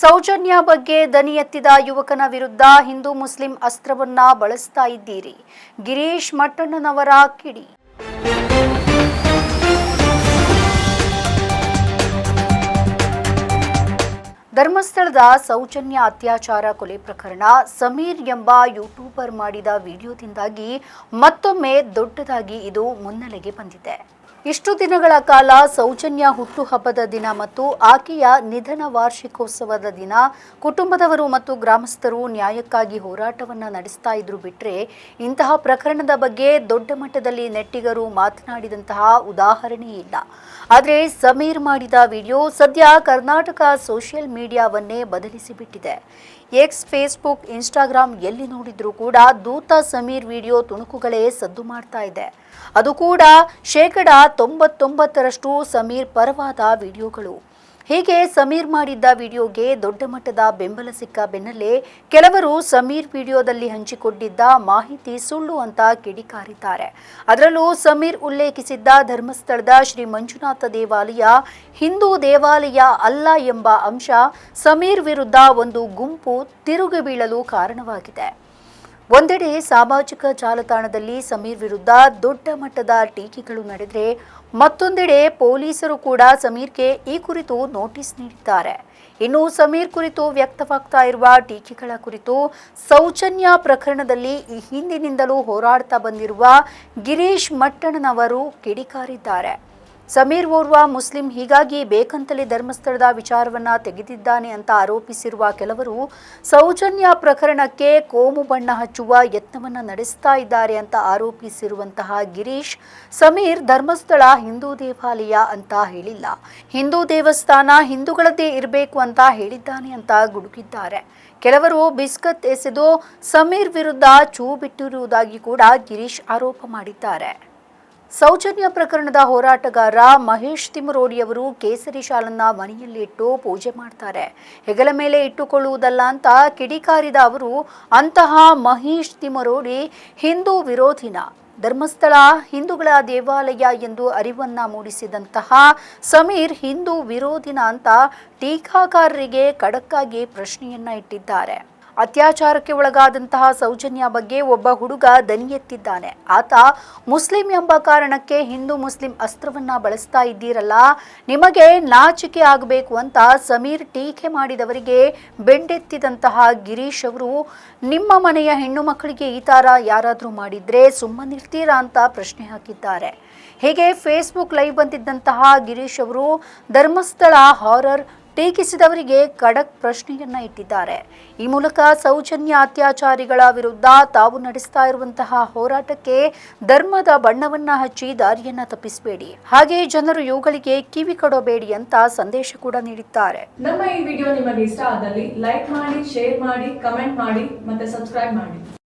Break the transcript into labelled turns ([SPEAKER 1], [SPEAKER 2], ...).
[SPEAKER 1] ಸೌಜನ್ಯ ಬಗ್ಗೆ ದನಿ ಎತ್ತಿದ ಯುವಕನ ವಿರುದ್ಧ ಹಿಂದೂ ಮುಸ್ಲಿಂ ಅಸ್ತ್ರವನ್ನ ಬಳಸ್ತಾ ಇದ್ದೀರಿ. ಗಿರೀಶ್ ಮಟ್ಟಣ್ಣನವರ ಕಿಡಿ. ಧರ್ಮಸ್ಥಳದ ಸೌಜನ್ಯ ಅತ್ಯಾಚಾರ ಕೊಲೆ ಪ್ರಕರಣ ಸಮೀರ್ ಎಂಬ ಯೂಟ್ಯೂಬರ್ ಮಾಡಿದ ವಿಡಿಯೋದಿಂದಾಗಿ ಮತ್ತೊಮ್ಮೆ ದೊಡ್ಡದಾಗಿ ಇದು ಮುನ್ನೆಲೆಗೆ ಬಂದಿದೆ. ಇಷ್ಟು ದಿನಗಳ ಕಾಲ ಸೌಜನ್ಯ ಹುಟ್ಟುಹಬ್ಬದ ದಿನ ಮತ್ತು ಆಕೆಯ ನಿಧನ ವಾರ್ಷಿಕೋತ್ಸವದ ದಿನ ಕುಟುಂಬದವರು ಮತ್ತು ಗ್ರಾಮಸ್ಥರು ನ್ಯಾಯಕ್ಕಾಗಿ ಹೋರಾಟವನ್ನು ನಡೆಸ್ತಾ ಇದ್ರು ಬಿಟ್ಟರೆ ಇಂತಹ ಪ್ರಕರಣದ ಬಗ್ಗೆ ದೊಡ್ಡ ಮಟ್ಟದಲ್ಲಿ ನೆಟ್ಟಿಗರು ಮಾತನಾಡಿದಂತಹ ಉದಾಹರಣೆ ಇಲ್ಲ. ಆದರೆ ಸಮೀರ್ ಮಾಡಿದ ವಿಡಿಯೋ ಸದ್ಯ ಕರ್ನಾಟಕ ಸೋಷಿಯಲ್ ಮೀಡಿಯಾವನ್ನೇ ಬದಲಿಸಿಬಿಟ್ಟಿದೆ ಎಕ್ಸ್ ಫೇಸ್ಬುಕ್ ಇನ್ಸ್ಟಾಗ್ರಾಮ್ ಎಲ್ಲಿ ನೋಡಿದ್ರೂ ಕೂಡ ದೂತ ಸಮೀರ್ ವಿಡಿಯೋ ತುಣುಕುಗಳೇ ಸದ್ದು ಮಾಡ್ತಾ ಇದೆ. ಅದು ಕೂಡ ಶೇಕಡ ತೊಂಬತ್ತೊಂಬತ್ತರಷ್ಟು ಸಮೀರ್ ಪರವಾದ ವಿಡಿಯೋಗಳು. ಹೀಗೆ ಸಮೀರ್ ಮಾಡಿದ್ದ ವಿಡಿಯೋಗೆ ದೊಡ್ಡ ಮಟ್ಟದ ಬೆಂಬಲ ಸಿಕ್ಕ ಬೆನ್ನಲ್ಲೇ ಕೆಲವರು ಸಮೀರ್ ವಿಡಿಯೋದಲ್ಲಿ ಹಂಚಿಕೊಂಡಿದ್ದ ಮಾಹಿತಿ ಸುಳ್ಳು ಅಂತ ಕಿಡಿಕಾರಿದ್ದಾರೆ. ಅದರಲ್ಲೂ ಸಮೀರ್ ಉಲ್ಲೇಖಿಸಿದ್ದ ಧರ್ಮಸ್ಥಳದ ಶ್ರೀ ಮಂಜುನಾಥ ದೇವಾಲಯ ಹಿಂದೂ ದೇವಾಲಯ ಅಲ್ಲ ಎಂಬ ಅಂಶ ಸಮೀರ್ ವಿರುದ್ಧ ಒಂದು ಗುಂಪು ತಿರುಗಿ ಬೀಳಲು ಕಾರಣವಾಗಿದೆ. ಒಂದೆಡೆ ಸಾಮಾಜಿಕ ಜಾಲತಾಣದಲ್ಲಿ ಸಮೀರ್ ವಿರುದ್ಧ ದೊಡ್ಡ ಮಟ್ಟದ ಟೀಕೆಗಳು ನಡೆದರೆ ಮತ್ತೊಂದೆಡೆ ಪೊಲೀಸರು ಕೂಡ ಸಮೀರ್ಗೆ ಈ ಕುರಿತು ನೋಟಿಸ್ ನೀಡಿದ್ದಾರೆ. ಇನ್ನು ಸಮೀರ್ ಕುರಿತು ವ್ಯಕ್ತವಾಗ್ತಾ ಇರುವ ಟೀಕೆಗಳ ಕುರಿತು ಸೌಜನ್ಯ ಪ್ರಕರಣದಲ್ಲಿ ಈ ಹಿಂದಿನಿಂದಲೂ ಹೋರಾಡ್ತಾ ಬಂದಿರುವ ಗಿರೀಶ್ ಮಟ್ಟಣ್ಣನವರು ಕಿಡಿಕಾರಿದ್ದಾರೆ. ಸಮೀರ್ ಓರ್ವ ಮುಸ್ಲಿಂ ಹೀಗಾಗಿ ಬೇಕಂತಲೇ ಧರ್ಮಸ್ಥಳದ ವಿಚಾರವನ್ನ ತೆಗೆದಿದ್ದಾನೆ ಅಂತ ಆರೋಪಿಸಿರುವ ಕೆಲವರು ಸೌಜನ್ಯ ಪ್ರಕರಣಕ್ಕೆ ಕೋಮು ಬಣ್ಣ ಹಚ್ಚುವ ಯತ್ನವನ್ನ ನಡೆಸ್ತಾ ಇದ್ದಾರೆ ಅಂತ ಆರೋಪಿಸಿರುವಂತಹ ಗಿರೀಶ್, ಸಮೀರ್ ಧರ್ಮಸ್ಥಳ ಹಿಂದೂ ದೇವಾಲಯ ಅಂತ ಹೇಳಿಲ್ಲ. ಹಿಂದೂ ದೇವಸ್ಥಾನ ಹಿಂದೂಗಳದ್ದೇ ಇರಬೇಕು ಅಂತ ಹೇಳಿದ್ದಾನೆ ಅಂತ ಗುಡುಗಿದ್ದಾರೆ. ಕೆಲವರು ಬಿಸ್ಕತ್ ಎಸೆದು ಸಮೀರ್ ವಿರುದ್ಧ ಚೂ ಬಿಟ್ಟಿರುವುದಾಗಿ ಕೂಡ ಗಿರೀಶ್ ಆರೋಪ ಮಾಡಿದ್ದಾರೆ. ಸೌಜನ್ಯ ಪ್ರಕರಣದ ಹೋರಾಟಗಾರ ಮಹೇಶ್ ತಿಮರೋಡಿಯವರು ಕೇಸರಿ ಶಾಲನ್ನ ಮನೆಯಲ್ಲಿ ಇಟ್ಟು ಪೂಜೆ ಮಾಡ್ತಾರೆ. ಹೆಗಲ ಮೇಲೆ ಇಟ್ಟುಕೊಳ್ಳುವುದಲ್ಲ ಅಂತ ಕಿಡಿಕಾರಿದ ಅವರು, ಅಂತಹ ಮಹೇಶ್ ತಿಮರೋಡಿ ಹಿಂದೂ ವಿರೋಧಿನ, ಧರ್ಮಸ್ಥಳ ಹಿಂದೂಗಳ ದೇವಾಲಯ ಎಂದು ಅರಿವನ್ನ ಮೂಡಿಸಿದಂತಹ ಸಮೀರ್ ಹಿಂದೂ ವಿರೋಧಿನ ಅಂತ ಟೀಕಾಕಾರರಿಗೆ ಖಡಕ್ಕಾಗಿ ಪ್ರಶ್ನೆಯನ್ನ ಇಟ್ಟಿದ್ದಾರೆ. ಅತ್ಯಾಚಾರಕ್ಕೆ ಒಳಗಾದಂತಹ ಸೌಜನ್ಯ ಬಗ್ಗೆ ಒಬ್ಬ ಹುಡುಗ ದನಿ ಎತ್ತಿದ್ದಾನೆ ಆತ ಮುಸ್ಲಿಂ ಎಂಬ ಕಾರಣಕ್ಕೆ ಹಿಂದೂ ಮುಸ್ಲಿಂ ಅಸ್ತ್ರವನ್ನ ಬಳಸ್ತಾ ಇದ್ದೀರಲ್ಲ, ನಿಮಗೆ ನಾಚಿಕೆ ಆಗಬೇಕು ಅಂತ ಸಮೀರ್ ಟೀಕೆ ಮಾಡಿದವರಿಗೆ ಬೆಂಡೆತ್ತಿದಂತಹ ಗಿರೀಶ್ ಅವರು, ನಿಮ್ಮ ಮನೆಯ ಹೆಣ್ಣು ಮಕ್ಕಳಿಗೆ ಈ ತರ ಯಾರಾದರೂ ಮಾಡಿದ್ರೆ ಸುಮ್ಮನಿರ್ತೀರಾ ಅಂತ ಪ್ರಶ್ನೆ ಹಾಕಿದ್ದಾರೆ. ಹೀಗೆ ಫೇಸ್ಬುಕ್ ಲೈವ್ ಬಂದಿದ್ದಂತಹ ಗಿರೀಶ್ ಅವರು ಧರ್ಮಸ್ಥಳ ಹಾರರ್ ಟೀಕಿಸಿದವರಿಗೆ ಖಡಕ್ ಪ್ರಶ್ನೆಯನ್ನ ಇಟ್ಟಿದ್ದಾರೆ. ಈ ಮೂಲಕ ಸೌಜನ್ಯ ಅತ್ಯಾಚಾರಿಗಳ ವಿರುದ್ಧ ತಾವು ನಡೆಸ್ತಾ ಇರುವಂತಹ ಹೋರಾಟಕ್ಕೆ ಧರ್ಮದ ಬಣ್ಣವನ್ನ ಹಚ್ಚಿ ದಾರಿಯನ್ನ ತಪ್ಪಿಸಬೇಡಿ. ಹಾಗೆ ಜನರು ಇವುಗಳಿಗೆ ಕಿವಿ ಕೊಡಬೇಡಿ ಅಂತ ಸಂದೇಶ ಕೂಡ ನೀಡಿದ್ದಾರೆ.
[SPEAKER 2] ನಮ್ಮ ಈ ವಿಡಿಯೋ ನಿಮಗೆ ಇಷ್ಟ ಆದಲ್ಲಿ ಲೈಕ್ ಮಾಡಿ, ಶೇರ್ ಮಾಡಿ, ಕಮೆಂಟ್ ಮಾಡಿ ಮತ್ತೆ ಸಬ್ಸ್ಕ್ರೈಬ್ ಮಾಡಿ.